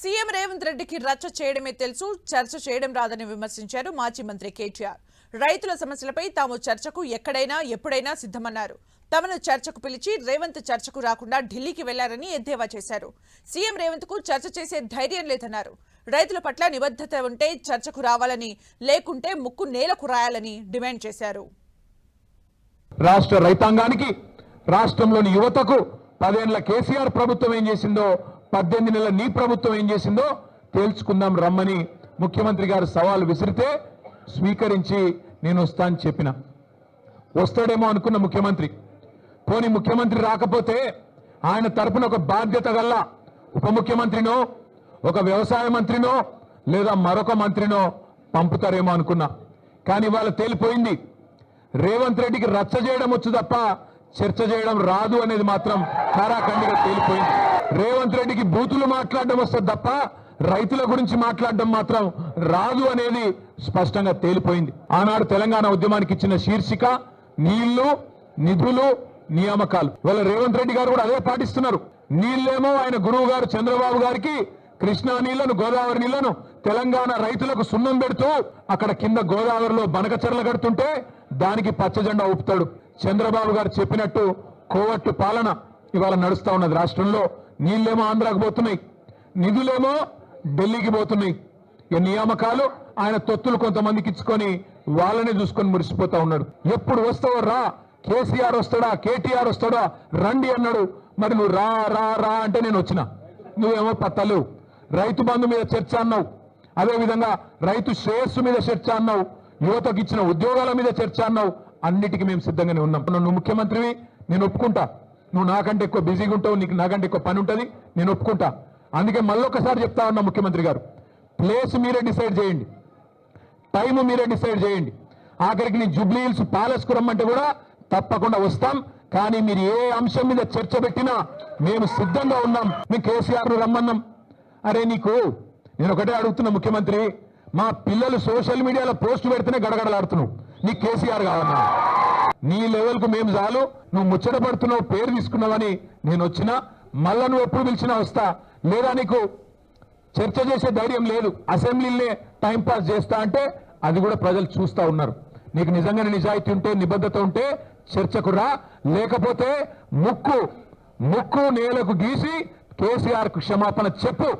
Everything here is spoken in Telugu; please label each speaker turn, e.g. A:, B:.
A: సీఎం రేవంత్ రెడ్డికి రచ్చ చేయడమే తెలుసు చర్చ చేయడం రాదని విమర్శించారు మాజీ మంత్రి కేటీఆర్. రైతుల సమస్యలపై తాము చర్చకు ఎక్కడైనా ఎప్పుడైనా సిద్ధమన్నారు. తమను చర్చకు పిలిచి రేవంత్ చర్చకు రాకుండా ఢిల్లీకి వెళ్ళారని ఎద్దేవా చేశారు. సీఎం రేవంత్కు చర్చ చేసే ధైర్యం లేదన్నారు. రైతుల పట్ల నిబద్ధత ఉంటే చర్చకు రావాలని లేకుంటే ముక్కు నేలకు రాయాలని డిమాండ్ చేశారు.
B: రాష్ట్ర రైతాంగానికి రాష్ట్రంలోని యువతకు పదేళ్ళ కేసీఆర్ ప్రభుత్వం ఏం చేసిందో పద్దెనిమిది నెలల నీ ప్రభుత్వం ఏం చేసిందో తేల్చుకుందాం రమ్మని ముఖ్యమంత్రి గారు సవాల్ విసిరితే స్వీకరించి నేను వస్తా అని చెప్పిన. వస్తాడేమో అనుకున్న ముఖ్యమంత్రి. పోనీ ముఖ్యమంత్రి రాకపోతే ఆయన తరపున ఒక బాధ్యత గల్ల ఉప ముఖ్యమంత్రినో ఒక వ్యవసాయ మంత్రినో లేదా మరొక మంత్రినో పంపుతారేమో అనుకున్నా. కానీ ఇవాళ తేలిపోయింది. రేవంత్ రెడ్డికి రచ్చ చేయడం వచ్చు తప్ప చర్చ చేయడం రాదు అనేది మాత్రం కారాఖండిగా తేలిపోయింది. రేవంత్ రెడ్డికి బూతులు మాట్లాడడం వస్తుంది తప్ప రైతుల గురించి మాట్లాడడం మాత్రం రాదు అనేది స్పష్టంగా తేలిపోయింది. ఆనాడు తెలంగాణ ఉద్యమానికి ఇచ్చిన శీర్షిక నీళ్ళు నిధులు నియామకాలు. ఇవాళ రేవంత్ రెడ్డి గారు కూడా అదే పాటిస్తున్నారు. నీళ్ళేమో ఆయన గురువు గారు చంద్రబాబు గారికి కృష్ణా నీళ్ళను గోదావరి నీళ్ళను తెలంగాణ రైతులకు సున్నం పెడుతూ అక్కడ కింద గోదావరిలో బనకచెరలు కడుతుంటే దానికి పచ్చజెండా ఊపుతాడు. చంద్రబాబు గారు చెప్పినట్టు కోవట్టు పాలన ఇవాళ నడుస్తూ ఉన్నది. రాష్ట్రంలో నీళ్ళేమో ఆంధ్రాకు పోతున్నాయి. నిధులేమో ఢిల్లీకి పోతున్నాయి. ఈ నియామకాలు ఆయన తొత్తులు కొంతమందికి ఇచ్చుకొని వాళ్ళని చూసుకొని మురిసిపోతా ఉన్నాడు. ఎప్పుడు వస్తావో రా. కేసీఆర్ వస్తాడా? కేటీఆర్ వస్తాడా? రండి అన్నాడు. మరి నువ్వు రా రా రా అంటే నేను వచ్చిన. నువ్వేమో పత్తలేవు రైతు బంధు మీద చర్చ అన్నావు. అదేవిధంగా రైతు శ్రేయస్సు మీద చర్చ అన్నావు. యువతకు ఇచ్చిన ఉద్యోగాల మీద చర్చ అన్నావు. అన్నిటికీ మేము సిద్ధంగానే ఉన్నాం. నువ్వు ముఖ్యమంత్రివి నేను ఒప్పుకుంటా. నువ్వు నాకంటే ఎక్కువ బిజీగా ఉంటావు నీకు నాకంటే ఎక్కువ పని ఉంటుంది నేను ఒప్పుకుంటా. అందుకే మళ్ళొకసారి చెప్తా ఉన్నా ముఖ్యమంత్రి గారు. ప్లేస్ మీరే డిసైడ్ చేయండి. టైం మీరే డిసైడ్ చేయండి. ఆఖరికి నేను జూబ్లీ హిల్స్ ప్యాలెస్ రమ్మంటే కూడా తప్పకుండా వస్తాం. కానీ మీరు ఏ అంశం మీద చర్చ పెట్టినా మేము సిద్ధంగా ఉన్నాం. మీ కేసీఆర్ రమ్మన్నాం. అరే నీకు నేను ఒకటే అడుగుతున్నా ముఖ్యమంత్రి మా పిల్లలు సోషల్ మీడియాలో పోస్ట్ పెడితేనే గడగడలాడుతున్నావు. నీ కేసీఆర్ కావన్నా నీ లెవెల్కు మేము చాలు. నువ్వు ముచ్చట పడుతున్నావు పేరు తీసుకున్నావని నేను వచ్చినా మళ్ళా నువ్వు ఎప్పుడు పిలిచినా వస్తా. లేదా నీకు చర్చ చేసే ధైర్యం లేదు. అసెంబ్లీలనే టైం పాస్ చేస్తా అంటే అది కూడా ప్రజలు చూస్తా ఉన్నారు. నీకు నిజంగానే నిజాయితీ ఉంటే నిబద్ధత ఉంటే చర్చకు రా. లేకపోతే ముక్కు ముక్కు నేలకు గీసి కేసీఆర్కు క్షమాపణ చెప్పు.